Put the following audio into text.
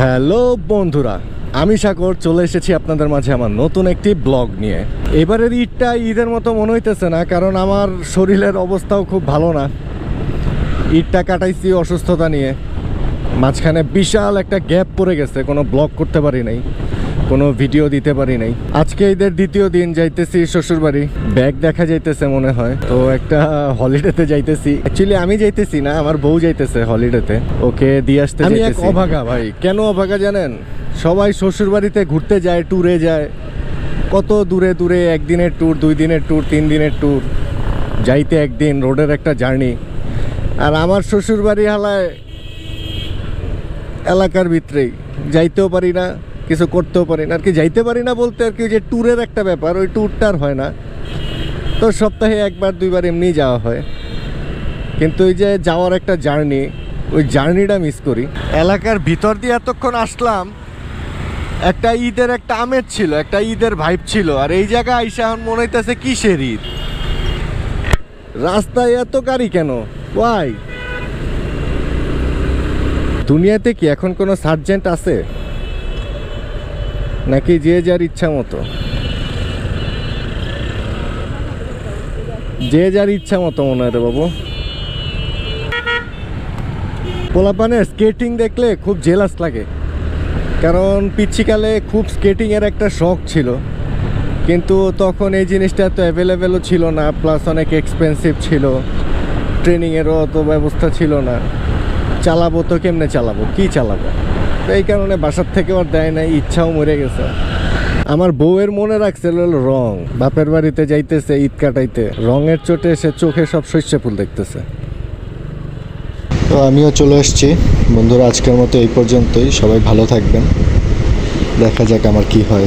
Hello বন্ধুরা, আমি সাগর, চলে এসেছি আপনাদের মাঝে আমার নতুন একটি ব্লগ নিয়ে। এবারের ঈদটা ঈদের মতো মনে হইতেছে না, কারণ আমার শরীরের অবস্থাও খুব ভালো না। ঈদটা কাটাইছি অসুস্থতা নিয়ে। মাঝখানে বিশাল একটা গ্যাপ পড়ে গেছে, কোনো ব্লগ করতে পারি নাই। কোনো ভিডিও দিতে পারি নাই। আজকে ঈদের দ্বিতীয় দিন যাইতেছি শ্বশুরবাড়ি। ব্যাগ দেখা যাইতেছে মনে হয়। তো একটা হলিডেতে যাইতেছি। অ্যাকচুয়ালি আমি যাইতেছি না আমার বউ যাইতেছে হলিডেতে ওকে দিয়ে আসতে আমি এক অভাগা ভাই। কেন অভাগা জানেন? সবাই শ্বশুরবাড়িতে ঘুরতে যায় ট্যুরে যায়। কত দূরে দূরে একদিনের ট্যুর দুই দিনের ট্যুর তিন দিনের ট্যুর যাইতে একদিন রোডের একটা জার্নি আর আমার শ্বশুরবাড়ি হালায় এলাকার ভিতরেই। যাইতেও পারি না। কিছু করতেও পারি না। আর কি যাইতে পারি না বলতে আর কি যে ট্যুরের একটা ব্যাপার, ওই ট্যুরটা হয় না। তো সপ্তাহে একবার, দুইবার এমনি যাওয়া হয়। কিন্তু ওই যে যাওয়ার একটা জার্নি ওই জার্নিটা মিস করি। এলাকার ভিতর দিয়ে এতক্ষণ আসলাম, একটা ঈদের একটা আমেজ ছিল, একটা ঈদের ভাইব ছিল। আর এই জায়গায় আইসা এখন মনে হইতেছে কিসের ঈদ? রাস্তায় এত গাড়ি কেন? ওয়াই দুনিয়াতে কি এখন কোনো সার্জেন্ট আছে? নাকি যে যার ইচ্ছা মতো? যে যার ইচ্ছা মতো মনে হয় বাবু। পোলাপানের স্কেটিং দেখলে খুব জেলাস লাগে। কারণ পিচ্ছিকালে খুব স্কেটিংয়ের একটা শখ ছিল। কিন্তু তখন এই জিনিসটা তো অ্যাভেলেবেলও ছিল না প্লাস অনেক এক্সপেন্সিভ ছিল। ট্রেনিংয়েরও অত ব্যবস্থা ছিল না। চালাবো তো কেমনে চালাবো? কি চালাবো? এই কারণে বাসার থেকে আর দেয় নাই, ইচ্ছাও মরে গেছে। আমার বউয়ের মনে রাখছে রং। বাপের বাড়িতে যাইতেছে, ঈদ কাটাইতে। রঙের চোটে সে চোখে সব শস্য ফুল দেখতেছে। তো আমিও চলে এসেছি। বন্ধুরা, আজকের মতো এই পর্যন্তই। সবাই ভালো থাকবেন। দেখা যাক আমার কি হয়।